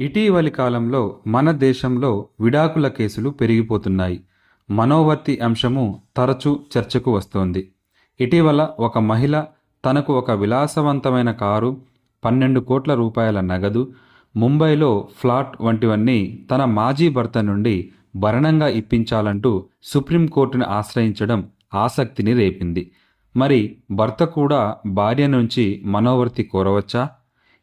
ఇటీవలి కాలంలో మన దేశంలో విడాకుల కేసులు పెరిగిపోతున్నాయి. మనోవర్తి అంశము తరచూ చర్చకు వస్తోంది. ఇటీవల ఒక మహిళ తనకు ఒక విలాసవంతమైన కారు పన్నెండు కోట్ల రూపాయల నగదు ముంబైలో ఫ్లాట్ వంటివన్నీ తన మాజీ భర్త నుండి భరణంగా ఇప్పించాలంటూ సుప్రీంకోర్టును ఆశ్రయించడం ఆసక్తిని రేపింది. మరి భర్త కూడా భార్య నుంచి మనోవర్తి కోరవచ్చా?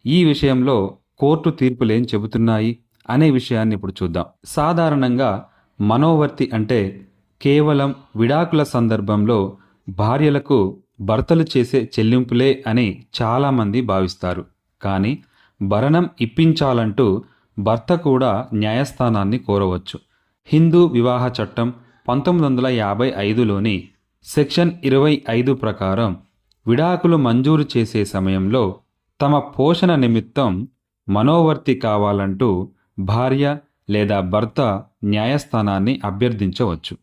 ఈ విషయంలో కోర్టు తీర్పులేం చెబుతున్నాయి అనే విషయాన్ని ఇప్పుడు చూద్దాం. సాధారణంగా మనోవర్తి అంటే కేవలం విడాకుల సందర్భంలో భార్యలకు భర్తలు చేసే చెల్లింపులే అని చాలామంది భావిస్తారు. కానీ భరణం ఇప్పించాలంటూ భర్త కూడా న్యాయస్థానాన్ని కోరవచ్చు. హిందూ వివాహ చట్టం పంతొమ్మిది వందల యాభై ఐదులోని సెక్షన్ ఇరవై ఐదు ప్రకారం విడాకులు మంజూరు చేసే సమయంలో తమ పోషణ నిమిత్తం మనోవర్తి కావాలంటూ భార్య లేదా భర్త న్యాయస్థానాన్ని అభ్యర్థించవచ్చు.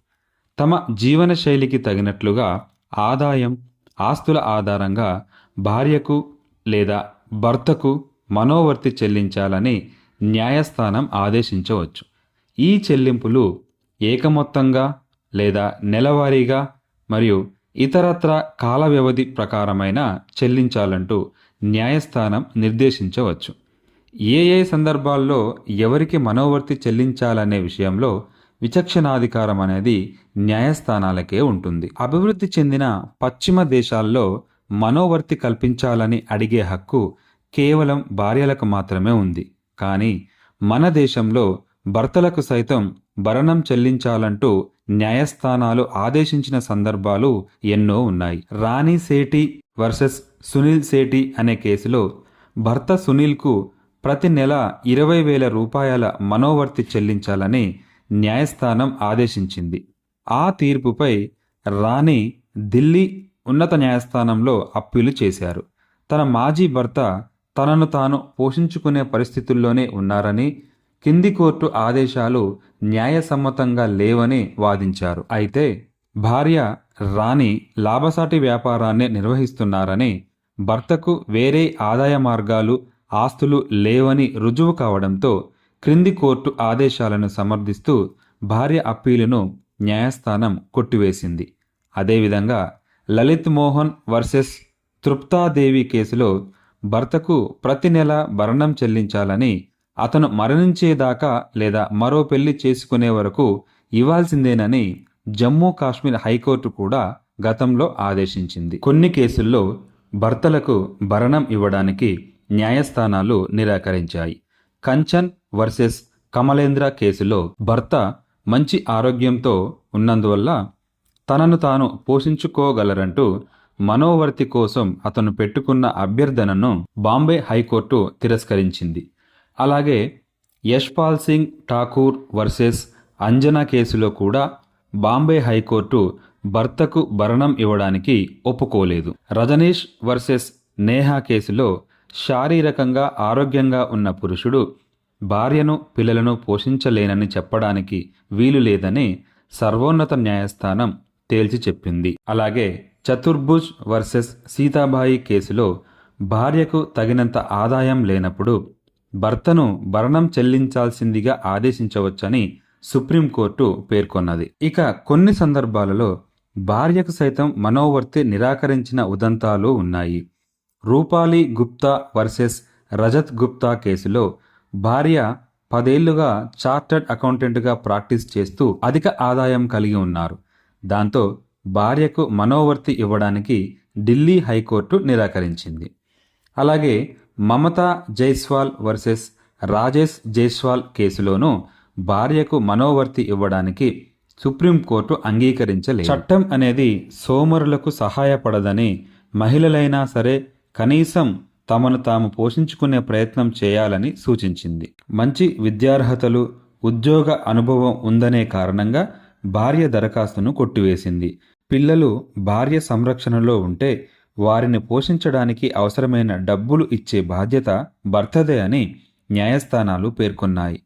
తమ జీవనశైలికి తగినట్లుగా ఆదాయం ఆస్తుల ఆధారంగా భార్యకు లేదా భర్తకు మనోవర్తి చెల్లించాలని న్యాయస్థానం ఆదేశించవచ్చు. ఈ చెల్లింపులు ఏకమొత్తంగా లేదా నెలవారీగా మరియు ఇతరత్ర కాల వ్యవధి ప్రకారమైన చెల్లించాలంటూ న్యాయస్థానం నిర్దేశించవచ్చు. ఏ ఏ సందర్భాల్లో ఎవరికి మనోవర్తి చెల్లించాలనే విషయంలో విచక్షణాధికారం అనేది న్యాయస్థానాలకే ఉంటుంది. అభివృద్ధి చెందిన పశ్చిమ దేశాల్లో మనోవర్తి కల్పించాలని అడిగే హక్కు కేవలం భార్యలకు మాత్రమే ఉంది. కానీ మన దేశంలో భర్తలకు సైతం భరణం చెల్లించాలంటూ న్యాయస్థానాలు ఆదేశించిన సందర్భాలు ఎన్నో ఉన్నాయి. రాణి సేటి వర్సెస్ సునీల్ సేటి అనే కేసులో భర్త సునీల్కు ప్రతి నెల ఇరవై వేల రూపాయల మనోవర్తి చెల్లించాలని న్యాయస్థానం ఆదేశించింది. ఆ తీర్పుపై రాణి ఢిల్లీ ఉన్నత న్యాయస్థానంలో అప్పీలు చేశారు. తన మాజీ భర్త తనను తాను పోషించుకునే పరిస్థితుల్లోనే ఉన్నారని కింది కోర్టు ఆదేశాలు న్యాయసమ్మతంగా లేవని వాదించారు. అయితే భార్య రాణి లాభసాటి వ్యాపారాన్ని నిర్వహిస్తున్నారని భర్తకు వేరే ఆదాయ మార్గాలు ఆస్తులు లేవని రుజువు కావడంతో క్రింది కోర్టు ఆదేశాలను సమర్థిస్తూ భార్య అప్పీలును న్యాయస్థానం కొట్టివేసింది. అదేవిధంగా లలిత్ మోహన్ వర్సెస్ తృప్తాదేవి కేసులో భర్తకు ప్రతి నెల భరణం చెల్లించాలని అతను మరణించేదాకా లేదా మరో పెళ్ళి చేసుకునే వరకు ఇవ్వాల్సిందేనని జమ్మూ కాశ్మీర్ హైకోర్టు కూడా గతంలో ఆదేశించింది. కొన్ని కేసుల్లో భర్తలకు భరణం ఇవ్వడానికి న్యాయస్థానాలు నిరాకరించాయి. కంచన్ వర్సెస్ కమలేంద్ర కేసులో భర్త మంచి ఆరోగ్యంతో ఉన్నందువల్ల తనను తాను పోషించుకోగలరంటూ మనోవర్తి కోసం అతను పెట్టుకున్న అభ్యర్థనను బాంబే హైకోర్టు తిరస్కరించింది. అలాగే యశ్పాల్ సింగ్ ఠాకూర్ వర్సెస్ అంజనా కేసులో కూడా బాంబే హైకోర్టు భర్తకు భరణం ఇవ్వడానికి ఒప్పుకోలేదు. రజనీష్ వర్సెస్ నేహా కేసులో శారీరకంగా ఆరోగ్యంగా ఉన్న పురుషుడు భార్యను పిల్లలను పోషించలేనని చెప్పడానికి వీలు లేదని సర్వోన్నత న్యాయస్థానం తేల్చి చెప్పింది. అలాగే చతుర్భుజ్ వర్సెస్ సీతాబాయి కేసులో భార్యకు తగినంత ఆదాయం లేనప్పుడు భర్తను భరణం చెల్లించాల్సిందిగా ఆదేశించవచ్చని సుప్రీంకోర్టు పేర్కొన్నది. ఇక కొన్ని సందర్భాలలో భార్యకు సైతం మనోవర్తి నిరాకరించిన ఉదంతాలు ఉన్నాయి. రూపాలి గుప్తా వర్సెస్ రజత్ గుప్తా కేసులో భార్య పదేళ్ళుగా చార్టర్డ్ అకౌంటెంట్గా ప్రాక్టీస్ చేస్తూ అధిక ఆదాయం కలిగి ఉన్నారు. దాంతో భార్యకు మనోవర్తి ఇవ్వడానికి ఢిల్లీ హైకోర్టు నిరాకరించింది. అలాగే మమతా జైస్వాల్ వర్సెస్ రాజేష్ జైస్వాల్ కేసులోనూ భార్యకు మనోవర్తి ఇవ్వడానికి సుప్రీంకోర్టు అంగీకరించలేదు. చట్టం అనేది సోమరులకు సహాయపడదని మహిళలైనా సరే కనీసం తమను తాము పోషించుకునే ప్రయత్నం చేయాలని సూచించింది. మంచి విద్యార్హతలు ఉద్యోగ అనుభవం ఉందనే కారణంగా భార్య దరఖాస్తును కొట్టివేసింది. పిల్లలు భార్య సంరక్షణలో ఉంటే వారిని పోషించడానికి అవసరమైన డబ్బులు ఇచ్చే బాధ్యత భర్తదే అని న్యాయస్థానాలు పేర్కొన్నాయి.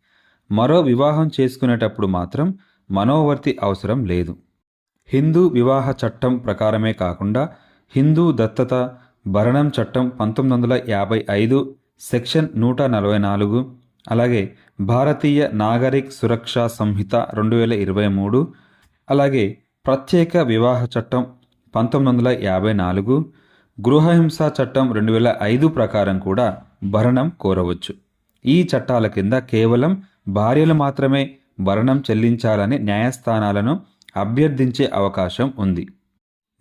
మరో వివాహం చేసుకునేటప్పుడు మాత్రం మనోవర్తి అవసరం లేదు. హిందూ వివాహ చట్టం ప్రకారమే కాకుండా హిందూ దత్తత భరణం చట్టం పంతొమ్మిది వందల యాభై ఐదు సెక్షన్ నూట నలభై నాలుగు అలాగే భారతీయ నాగరిక్ సురక్షా సంహిత రెండు వేల ఇరవై మూడు అలాగే ప్రత్యేక వివాహ చట్టం పంతొమ్మిది వందల యాభై నాలుగు గృహహింస చట్టం రెండు వేల ఐదు ప్రకారం కూడా భరణం కోరవచ్చు. ఈ చట్టాల కింద కేవలం భార్యలు మాత్రమే భరణం చెల్లించాలని న్యాయస్థానాలను అభ్యర్థించే అవకాశం ఉంది.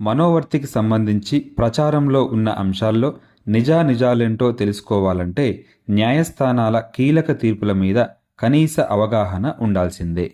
మనోవర్తికి సంబంధించి ప్రచారంలో ఉన్న అంశాల్లో నిజానిజాలేంటో తెలుసుకోవాలంటే న్యాయస్థానాల కీలక తీర్పుల మీద కనీస అవగాహన ఉండాల్సిందే.